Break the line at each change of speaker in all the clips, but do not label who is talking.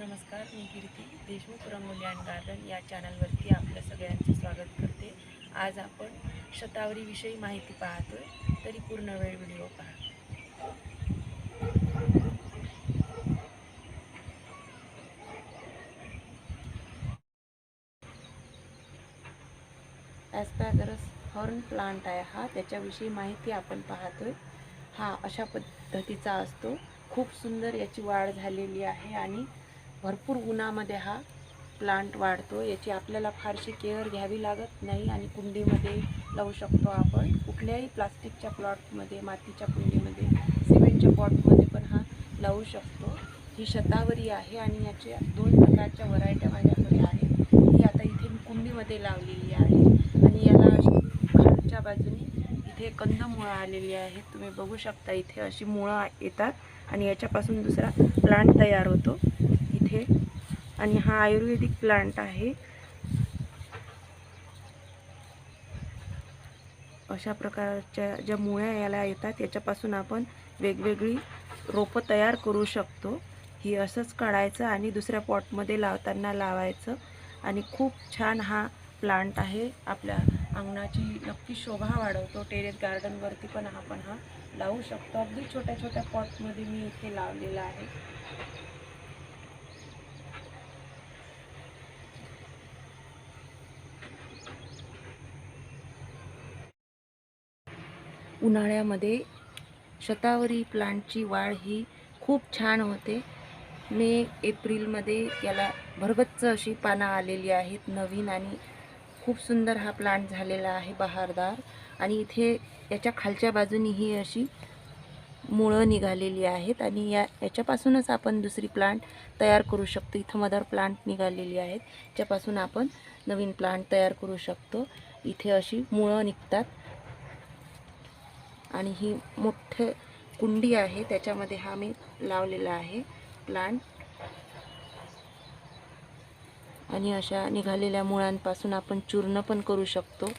नमस्कार मी Kirti Deshmukh rangoli and garden या चॅनलवरती आपल्या सगळ्यांचे स्वागत करते. आज आपण शतावरीविषयी माहिती पाहतोय तरी पूर्ण वेळ व्हिडिओ पहा. ॲस्पॅगरस हॉर्न प्लांट आहे हा त्याच्याविषयी माहिती आपण पाहतोय. हा अशा पद्धतीचा असतो. खूप सुंदर याची वाढ झालेली आहे आणि भरपूर उन्हामध्ये हा प्लांट वाढतो. याची आपल्याला फारशी केअर घ्यावी लागत नाही आणि कुंडीमध्ये लावू शकतो आपण. कुठल्याही प्लास्टिकच्या प्लॉटमध्ये मातीच्या कुंडीमध्ये सिमेंटच्या पॉटमध्ये पण हा लावू शकतो. ही शतावरी आहे आणि याच्या दोन प्रकारच्या व्हरायट्या माझ्याकडे आहेत. ही आता इथे मी कुंडीमध्ये लावलेली आहे आणि याला खालच्या बाजूने इथे कंदमुळं आलेली आहेत. तुम्ही बघू शकता इथे अशी मुळं येतात आणि याच्यापासून दुसरा प्लांट तयार होतो. इथे आणि हा आयुर्वेदिक प्लांट आहे. अशा प्रकारच्या ज्या मुळ्या याला येतात याच्यापासून आपण वेगवेगळी रोपं तयार करू शकतो. ही असंच काढायचं आणि दुसऱ्या पॉटमध्ये लावताना लावायचं. आणि खूप छान हा प्लांट आहे. आपल्या अंगणाची नक्की शोभा वाढवतो. टेरेस गार्डनवरती पण आपण हा लावू शकतो. अगदी छोट्या छोट्या पॉटमध्ये मी इथे लावलेला आहे. उन्हाळ्यामध्ये शतावरी प्लांटची वाढ ही खूप छान होते. मे एप्रिलमध्ये याला भरगच्च अशी पानं आलेली आहेत नवीन आणि खूप सुंदर हा प्लांट झालेला आहे बहारदार. आणि इथे याच्या खालच्या बाजूनी ही अशी मुळं निघालेली आहेत आणि या याच्यापासूनच आपण दुसरी प्लांट तयार करू शकतो. इथं मदर प्लांट निघालेली आहेत याच्यापासून आपण नवीन प्लांट तयार करू शकतो. इथे अशी मुळं निघतात. आणि ही मोठं कुंडी आहे त्याच्यामध्ये हा मी लावलेला आहे प्लांट आणि अशा निघालेल्या मुळांपासून आपण चूर्ण पण करू शकतो.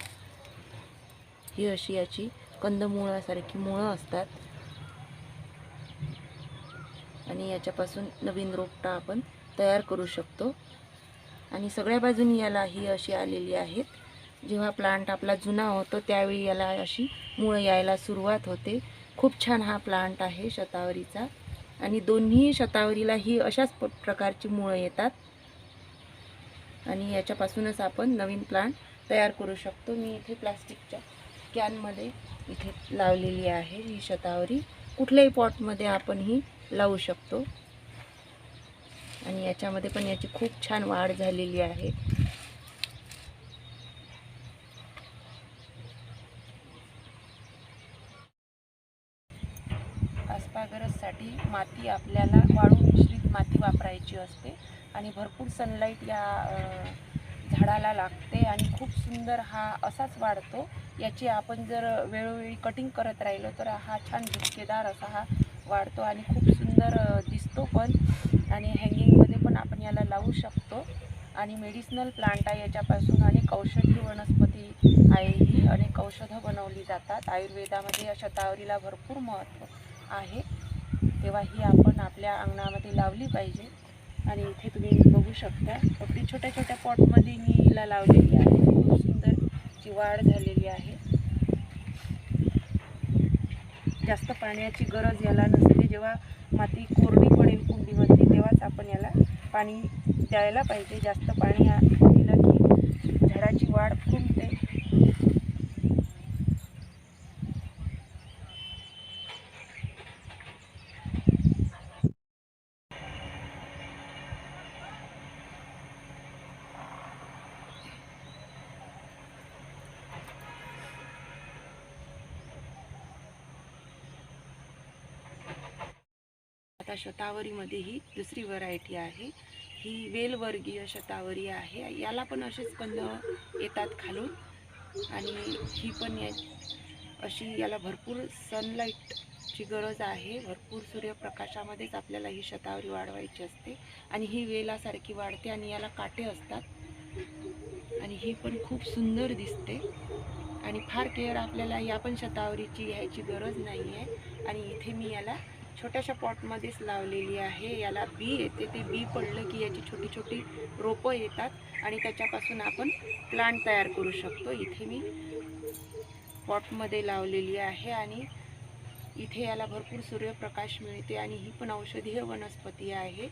ही अशी याची कंदमुळासारखी मुळं असतात. आणि याच्यापासून नवीन रोपटा आपण तयार करू शकतो. आणि सगळ्या बाजूनी याला ही अशी आलेली आहेत. जेव्हा प्लांट आपला जुना होतो त्यावेळी याला अशी मुळं यायला सुरुवात होते. खूप छान हा प्लांट आहे शतावरीचा. आणि दोन्ही शतावरीला ही अशाच प- प्रकारची मुळं येतात. आणि याच्यापासूनच आपण नवीन प्लांट तयार करू शकतो. मी इथे प्लास्टिकच्या कॅनमध्ये इथे लावलेली आहे ही शतावरी. कुठल्याही पॉटमध्ये आपण ही लावू शकतो. आणि याच्यामध्ये पण याची खूप छान वाढ झालेली आहे. पुष्पागरजसाठी माती आपल्याला वाळू मिश्रित माती वापरायची असते आणि भरपूर सनलाईट या झाडाला लागते आणि खूप सुंदर हा असाच वाढतो. याची आपण जर वेळोवेळी कटिंग करत राहिलो तर हा छान झुपकेदार असा हा वाढतो आणि खूप सुंदर दिसतो पण आणि हँगिंगमध्ये पण आपण याला लावू शकतो. आणि मेडिसिनल प्लांट आहे याच्यापासून अनेक औषधी वनस्पती आहे ही अनेक औषधं बनवली जातात. आयुर्वेदामध्ये या शतावरीला भरपूर महत्त्व आहे. तेव्हा ही आपण आपल्या अंगणामध्ये लावली पाहिजे. आणि इथे तुम्ही बघू शकता अगदी छोट्या छोट्या पॉटमध्ये मी हिला लावलेली आहे. खूप सुंदर जी वाढ झालेली आहे. जास्त पाण्याची गरज याला नसते. जेव्हा माती कोरडी पडेल कुंडीमध्ये तेव्हाच आपण याला पाणी द्यायला पाहिजे. जास्त पाणी दिलं की झाडाची वाढ खुंटते आता शतावरीमध्ये ही दुसरी व्हरायटी आहे. ही वेलवर्गीय शतावरी आहे. याला पण असेच कंद येतात खालून. आणि ही पण या अशी याला भरपूर सनलाईटची गरज आहे. भरपूर सूर्यप्रकाशामध्येच आपल्याला ही शतावरी वाढवायची असते. आणि ही वेलासारखी वाढते आणि याला काटे असतात. आणि ही पण खूप सुंदर दिसते. आणि फार केअर आपल्याला या पण शतावरीची घ्यायची गरज नाही आहे आणि इथे मी याला छोट्याशा पॉटमध्येच लावलेली आहे. याला बी येते. ते बी पडलं की याची छोटी छोटी रोपं येतात आणि त्याच्यापासून आपण प्लांट तयार करू शकतो. इथे मी पॉटमध्ये लावलेली आहे आणि इथे याला भरपूर सूर्यप्रकाश मिळते आणि ही पण औषधीय वनस्पती आहे.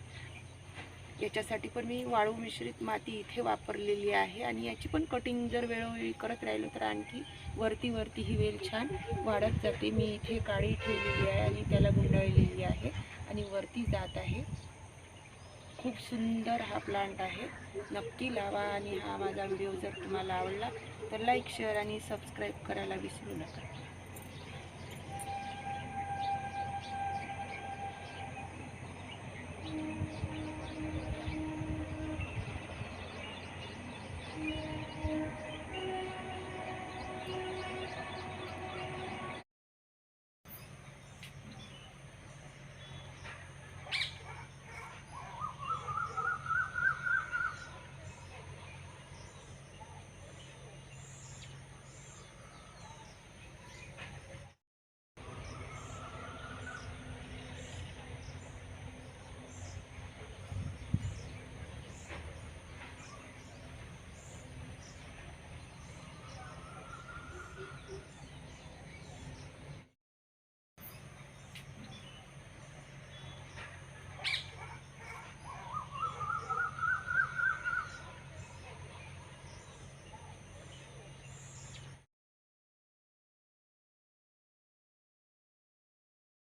याच्यासाठी पण मी वाळू मिश्रित माती इथे वापरलेली आहे आणि याची पण कटिंग जर वेळोवेळी करत राहिलो तर आणखी वरती वरती ही वेल छान वाढत जाते. मी इथे काळी ठेवलेली आहे आणि त्याला गुंडाळलेली आहे आणि वरती जात आहे. खूप सुंदर हा प्लांट आहे. नक्की लावा आणि हा माझा व्हिडिओ जर तुम्हाला आवडला तर लाईक शेअर आणि सबस्क्राईब करायला विसरू नका.